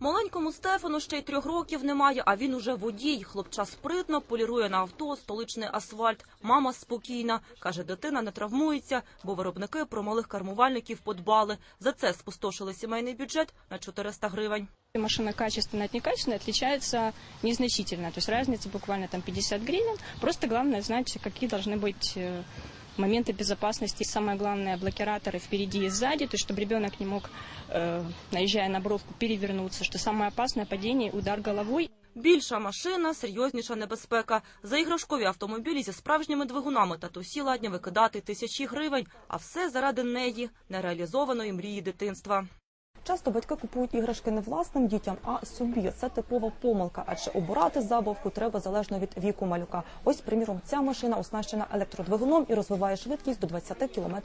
Маленькому Стефану ще й трьох років немає, а він уже водій. Хлопча спритно полірує на авто столичний асфальт. Мама спокійна. Каже, дитина не травмується, бо виробники про малих кермувальників подбали. За це спустошили сімейний бюджет на 400 гривень. Машина качественная от некачественной отличается незначительно. То есть разница буквально там 50 гривен. Просто главное знать, какие должны быть э, моменты безопасности. Самое главное, блокираторы впереди и сзади, то есть чтобы ребенок не мог, э, наезжая на бровку, перевернуться. Что самое опасное падение, удар головой. Більша машина, серйозніша небезпека. За іграшкові автомобілі зі справжніми двигунами татусі ладні викидати тисячі гривень, а все заради неї, нереалізованої мрії дитинства. Часто батьки купують іграшки не власним дітям, а собі. Це типова помилка, адже обирати забавку треба залежно від віку малюка. Ось, приміром, ця машина оснащена електродвигуном і розвиває швидкість до 20 км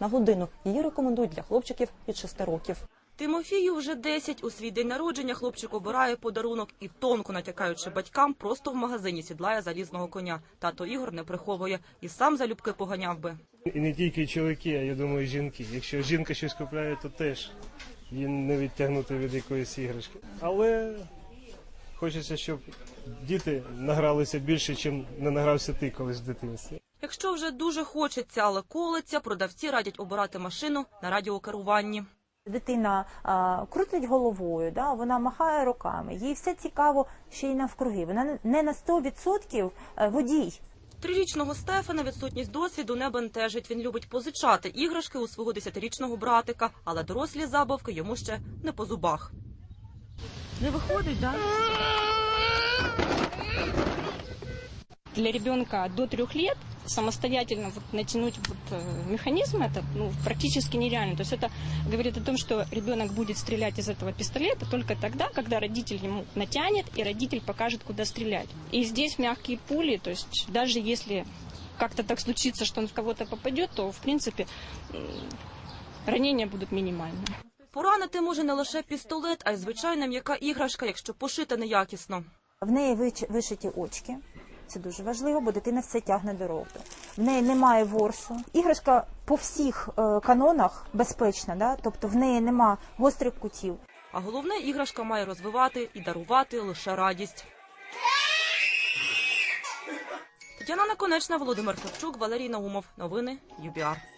на годину. Її рекомендують для хлопчиків від 6 років. Тимофію вже 10. У свій день народження хлопчик обирає подарунок і тонко натякаючи батькам, просто в магазині сідлає залізного коня. Тато Ігор не приховує і сам залюбки поганяв би. І не тільки чоловіки, а я думаю, жінки. Якщо жінка щось купляє, то теж її не відтягнути від якоїсь іграшки. Але хочеться, щоб діти награлися більше, ніж не награвся ти колись в дитинстві. Якщо вже дуже хочеться, але колеться, продавці радять обирати машину на радіокеруванні. Дитина а, крутить головою, да, вона махає руками, їй все цікаво ще й навкруги. Вона не- не на 100% водій. Трирічного Стефана відсутність досвіду не бентежить. Він любить позичати іграшки у свого десятирічного братика, але дорослі забавки йому ще не по зубах. Не виходить, да? Для ребенка до трех лет самостоятельно вот натянуть вот, э, механизм этот ну, практически нереально. То есть это говорит о том, что ребенок будет стрелять из этого пистолета только тогда, когда родитель ему натянет и родитель покажет, куда стрелять. И здесь мягкие пули, то есть даже если как-то так случится, что он в кого-то попадет, то в принципе м, ранения будут минимальные. Поранити може не лише пістолет, а й звичайна м'яка іграшка, якщо пошита неякісно. В неї вич- вишиті очки. Це дуже важливо, бо дитина все тягне до року. В неї немає ворсу. Іграшка по всіх е, канонах безпечна, да? тобто в неї нема гострих кутів. А головне, іграшка має розвивати і дарувати лише радість. Тетяна Наконечна, Володимир Савчук, Валерій Наумов. Новини ЮБІАР.